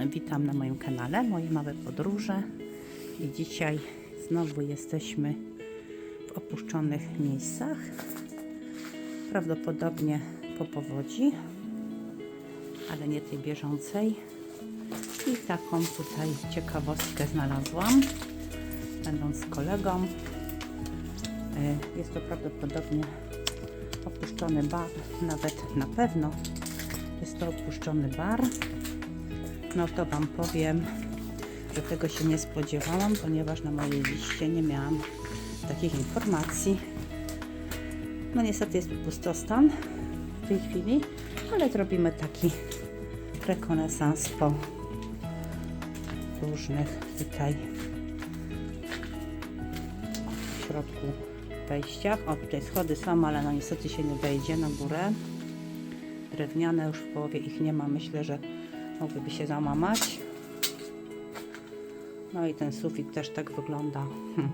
Witam na moim kanale Moje Małe Podróże. I dzisiaj znowu jesteśmy w opuszczonych miejscach. Prawdopodobnie po powodzi ale nie tej bieżącej. I taką tutaj ciekawostkę znalazłam będąc z kolegą. Y, jest to prawdopodobnie opuszczony bar nawet na pewno jest to opuszczony bar no to Wam powiem, że tego się nie spodziewałam, ponieważ na mojej liście nie miałam takich informacji. No niestety jest pustostan w tej chwili, ale zrobimy taki rekonesans po różnych tutaj w środku wejściach. O, tutaj schody są, ale no niestety się nie wejdzie na górę. Drewniane już w połowie ich nie ma. Myślę, że mogłyby się załamać. No i ten sufit też tak wygląda. Hm.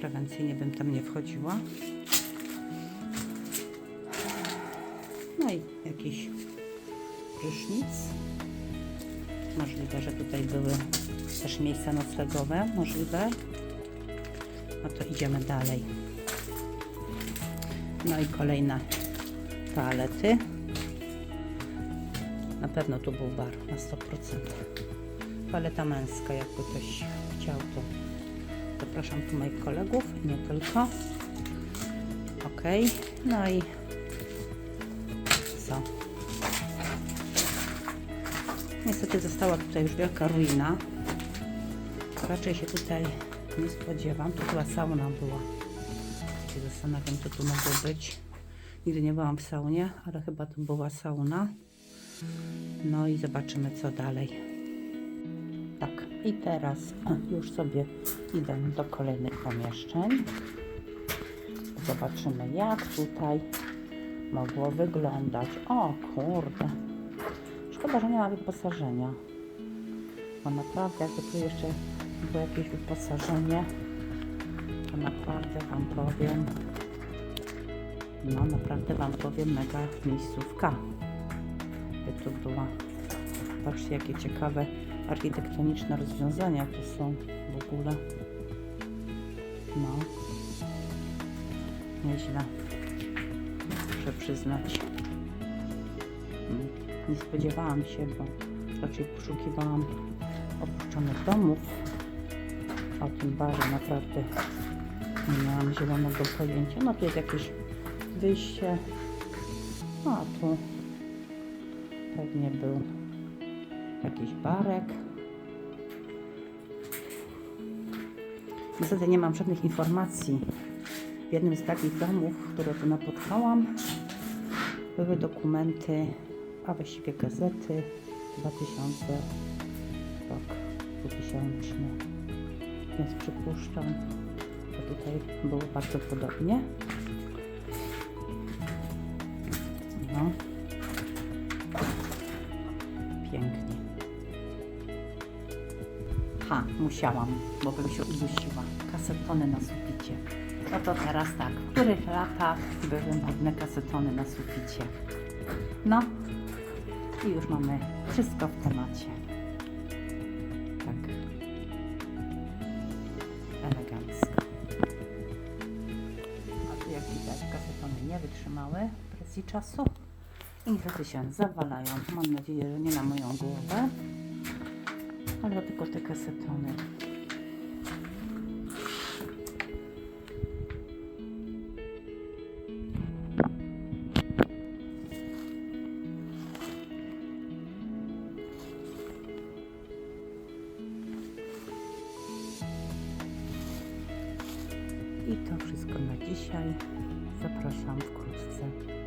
Prewencyjnie bym tam nie wchodziła. No i jakiś prysznic. Możliwe, że tutaj były też miejsca noclegowe. Możliwe. No to idziemy dalej. No i kolejne toalety. Na pewno tu był bar na 100%. Paleta męska, jakby ktoś chciał, to zapraszam tu moich kolegów nie tylko. Ok, no i co? Niestety została tutaj już wielka ruina. Raczej się tutaj nie spodziewam. Tu chyba sauna była. Się zastanawiam, co tu mogło być. Nigdy nie byłam w saunie, ale chyba tu była sauna. No i zobaczymy co dalej. Tak, i teraz już sobie idę do kolejnych pomieszczeń. Zobaczymy jak tutaj mogło wyglądać. O kurde. Szkoda, że nie ma wyposażenia. Bo naprawdę jakby tu jeszcze było jakieś wyposażenie, to naprawdę Wam powiem, no naprawdę Wam powiem mega miejscówka by tu była. Patrzcie, jakie ciekawe architektoniczne rozwiązania tu są w ogóle. No. Nieźle. Muszę przyznać. Nie spodziewałam się, bo raczej poszukiwałam opuszczonych domów. O tym barze naprawdę nie miałam zielonego pojęcia. No tu jest jakieś wyjście. A tu Pewnie był jakiś barek. Niestety nie mam żadnych informacji. W jednym z takich domów, które tu napotkałam, były dokumenty, a właściwie gazety 2000, rok 2000. Więc przypuszczam, że tutaj było bardzo podobnie. No. Musiałam, bo bym się udusiła. Kasetony na suficie. No to teraz tak, w których latach były modne kasetony na suficie? No i już mamy wszystko w temacie. Tak. Elegancko. A tu jak widać kasetony nie wytrzymały presji czasu i niestety się zawalają. Mam nadzieję, że nie na moją głowę, tylko te kasetony. I to wszystko na dzisiaj. Zapraszam wkrótce